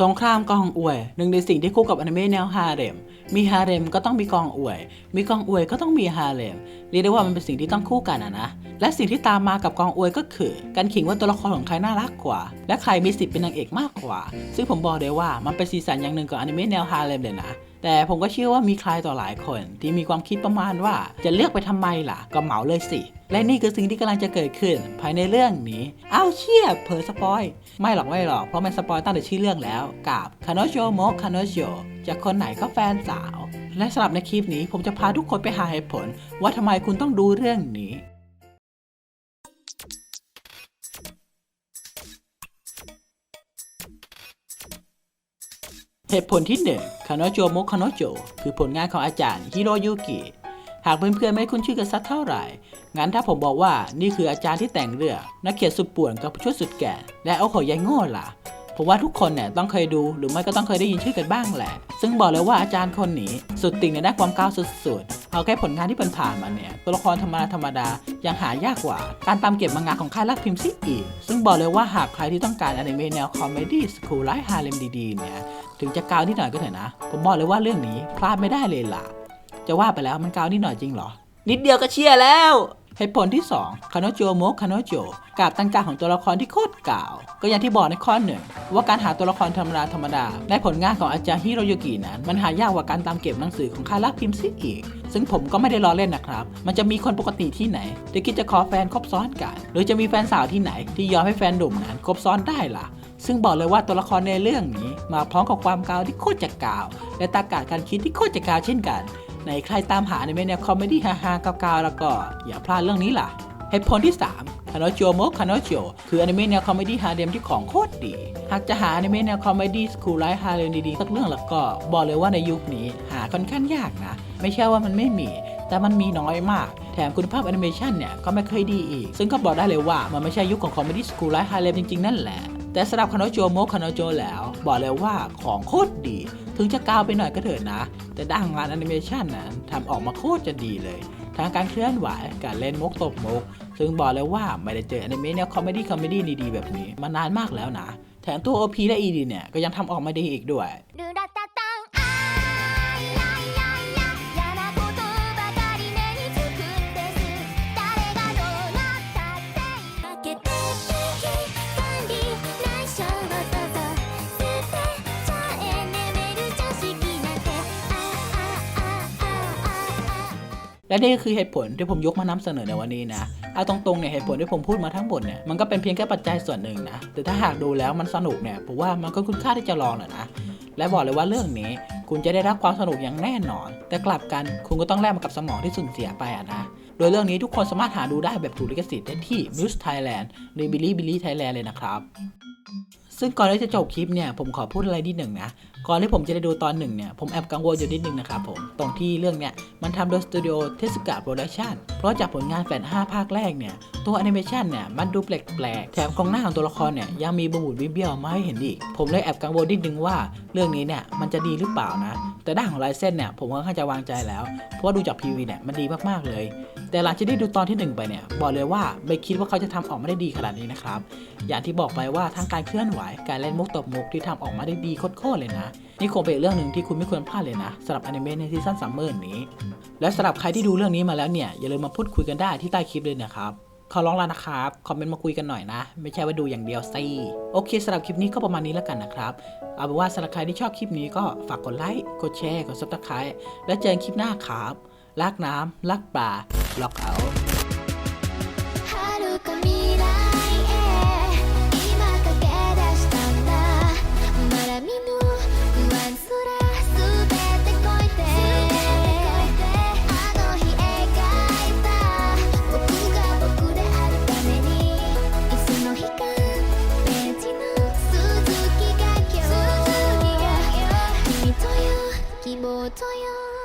สงครามกองอวย หนึ่งในสิ่งที่คู่กับอนิเมะแนวฮาเร็ม มีฮาเร็มก็ต้องมีกองอวย มีกองอวยก็ต้องมีฮาเร็ม เรียกได้ว่ามันเป็นสิ่งที่ต้องคู่กันอะนะ และสิ่งที่ตามมากับกองอวยก็คือ การขิงว่าตัวละครของใครน่ารักกว่า และใครมีสิทธิ์เป็นนางเอกมากกว่า ซึ่งผมบอกเลยว่ามันเป็นสีสันอย่างหนึ่งของอนิเมะแนวฮาเร็มเลยนะ แต่ผมก็เชื่อว่ามีใครต่อหลายคนที่มีความคิดประมาณว่าจะเลือกไปทำไมล่ะ ก็เหมาเลยสิ และนี่คือสิ่งที่กำลังจะเกิดขึ้น ภายในเรื่องนี้ เอาเชี่ยเผลอสปอย ไม่หรอกไม่หรอก เพราะมันสปอยตั้งแต่ชื่อเรื่องแล้วกับคานโชโมคานโชจากคนไหนก็แฟนสาว และสำหรับในคลิปนี้ผมจะพาทุกคนไปหาเหตุผล ว่าทำไมคุณต้องดูเรื่องนี้ เหตุผลที่1คาโนโจโมคาโนโจคือผลงานของอาจารย์ฮิโรยุกิ หากเพื่อนๆไม่คุ้นชื่อกันสักเท่าไหร่ งั้นถ้าผมบอกว่านี่คืออาจารย์ที่แต่งเรื่องนักเขียนสุดป่วนกับผู้ช่วยสุดแก่ และเอาขอยายโง่ล่ะ ผมว่าทุกคนเนี่ยต้องเคยดูหรือไม่ก็ต้องเคยได้ยินชื่อกันบ้างแหละ ซึ่งบอกเลยว่าอาจารย์คนนี้สุดติ่งในด้านความก้าวสุดๆ เอาแค่ผลงานที่เป็นผ่านมาเนี่ยตัวละครธรรมดาธรรมดายังหายากกว่า การตามเก็บมังงะของค่ายรักพิมพ์ซิอีกซึ่งบอกเลยว่าหากใครที่ต้องการอนิเมะแนวคอมเมดี้สคูลไลท์ฮาเลมดีๆเนี่ย ถึงจะกาวนิดหน่อยก็เถอะนะ ผมบอกเลยว่าเรื่องนี้พลาดไม่ได้เลยล่ะ จะว่าไปแล้วมันกาวนิดหน่อยจริงเหรอ นิดเดียวก็เชียร์แล้วเหตุผลที่ 2 คานโจโมคานโจกับตั้งกาของตัวละครที่โคตรกล่าวก็อย่างที่บอกในข้อหนึ่งว่าการหาตัวละครธรรมดาธรรมดาในผลงานของอาจารย์ฮิโรยุกินั้น มันหายากกว่าการตามเก็บหนังสือของคารักพิมพ์ซิอีก ซึ่งผมก็ไม่ได้ล้อเล่นนะครับ มันจะมีคนปกติที่ไหนที่คิดจะขอแฟนคบซ้อนกัน หรือจะมีแฟนสาวที่ไหนที่ยอมให้แฟนหนุ่มนั้นคบซ้อนได้ล่ะ ซึ่งบอกเลยว่าตัวละครในเรื่องนี้ มาพร้อมกับความกาวที่โคตรจะกาว และตากาศการคิดที่โคตรจะกาวเช่นกัน ในใครตามหาในเมแนวคอมเมดี้ฮาๆกาวๆแล้วก็อย่าพลาดเรื่องนี้ล่ะเหตุผลที่ 3 คานโจโมคานโจคืออนิเมะแนวคอมเมดี้ฮาเดมที่ของโคตรดี หากจะหาอนิเมะแนวคอมเมดี้สคูลไลท์ฮาเดมดีๆสักเรื่องแล้วก็บอกเลยว่าในยุคนี้หาค่อนข้างยากนะ ไม่ใช่ว่ามันไม่มี แต่มันมีน้อยมาก แถมคุณภาพแอนิเมชันเนี่ยก็ไม่เคยดีอีก ซึ่งก็บอกได้เลยว่ามันไม่ใช่ยุคของคอมเมดี้สคูลไลท์ฮาเดมจริงๆนั่นแหละ แต่สำหรับคานโจโมคานโจแล้ว บอกเลยว่าของโคตรดี ถึงจะกาวไปหน่อยก็เถิดนะ แต่ด้านงานแอนิเมชันนั้นทำออกมาโคตรจะดีเลย ทั้งการเคลื่อนไหวการเล่นมุกตบมุก ซึ่งบอกเลยว่าไม่ได้เจออนิเมะแนวคอมเมดี้คอมเมดี้ดีๆแบบนี้มานานมากแล้วนะ แถมตัว OP และ ED เนี่ยก็ยังทำออกมาดีอีกด้วย และนี่ก็คือเหตุผลที่ผมยกมานำเสนอในวันนี้นะ เอาตรงๆเนี่ยเหตุผลที่ผมพูดมาทั้งหมดเนี่ยมันก็เป็นเพียงแค่ปัจจัยส่วนหนึ่งนะ แต่ถ้าหากดูแล้วมันสนุกเนี่ยผมว่ามันก็คุ้มค่าที่จะลองแหละนะ และบอกเลยว่าเรื่องนี้คุณจะได้รับความสนุกอย่างแน่นอน แต่กลับกันคุณก็ต้องแลกมากับสมองที่สูญเสียไปอะนะ โดยเรื่องนี้ทุกคนสามารถหาดูได้แบบถูกลิขสิทธิ์ได้ที่ Muse Thailand หรือ Bilibili Thailand เลยนะครับ ซึ่งก่อนที่จะจบคลิปเนี่ยผมขอพูดอะไรนิดหนึ่งนะ ก่อนที่ผมจะได้ดูตอนหนึ่งเนี่ยผมแอบกังวลอยู่นิดหนึ่งนะครับผม ตรงที่เรื่องเนี่ยมันทำโดยสตูดิโอเทสกาโปรดักชันเพราะจากผลงานแฟน5ภาคแรกเนี่ย ตัวแอนิเมชันเนี่ยมันดูแปลกๆ แถมกองหน้าของตัวละครเนี่ยยังมีบบูดวิเบี้ยวมาให้เห็นอีก ผมเลยแอบกังวลนิดนึงว่าเรื่องนี้เนี่ยมันจะดีหรือเปล่านะ แต่ด้านของลายเส้นเนี่ยผมก็ค่อนข้างจะวางใจแล้ว เพราะว่าดูจากพีวีเนี่ยมันดีมากๆเลย แต่หลังจากได้ดูตอนที่หนึ่งไปเนี่ยบอกเลยว่าไม่คิดว่าเขาจะทำออกมาได้ดีขนาดนี้นะครับอย่างที่บอกไปว่าทั้งการเคลื่อนไหวการเล่นมุกตบมุกที่ทำออกมาได้ดีโคตรๆเลยนะ นี่คงเป็นเรื่องหนึ่งที่คุณไม่ควรพลาดเลยนะสำหรับอนิเมะในซีซั่นซัมเมอร์นี้ และสำหรับใครที่ดูเรื่องนี้มาแล้วเนี่ยอย่าลืมมาพูดคุยกันได้ที่ใต้คลิปเลยนะครับขอร้องแล้วนะครับ คอมเมนต์มาคุยกันหน่อยนะ ไม่ใช่ว่าดูอย่างเดียวสิโอเคสำหรับคลิปนี้ก็ประมาณนี้แล้วกันนะครับ เอาเป็นว่าสำหรับใครที่ชอบคลิปนี้ก็ฝากกดไลค์กดแชร์กดซับสไครต์และเจอกันคลิปหน้าครับรักน้ำรักป่าล็อกเอา ortaya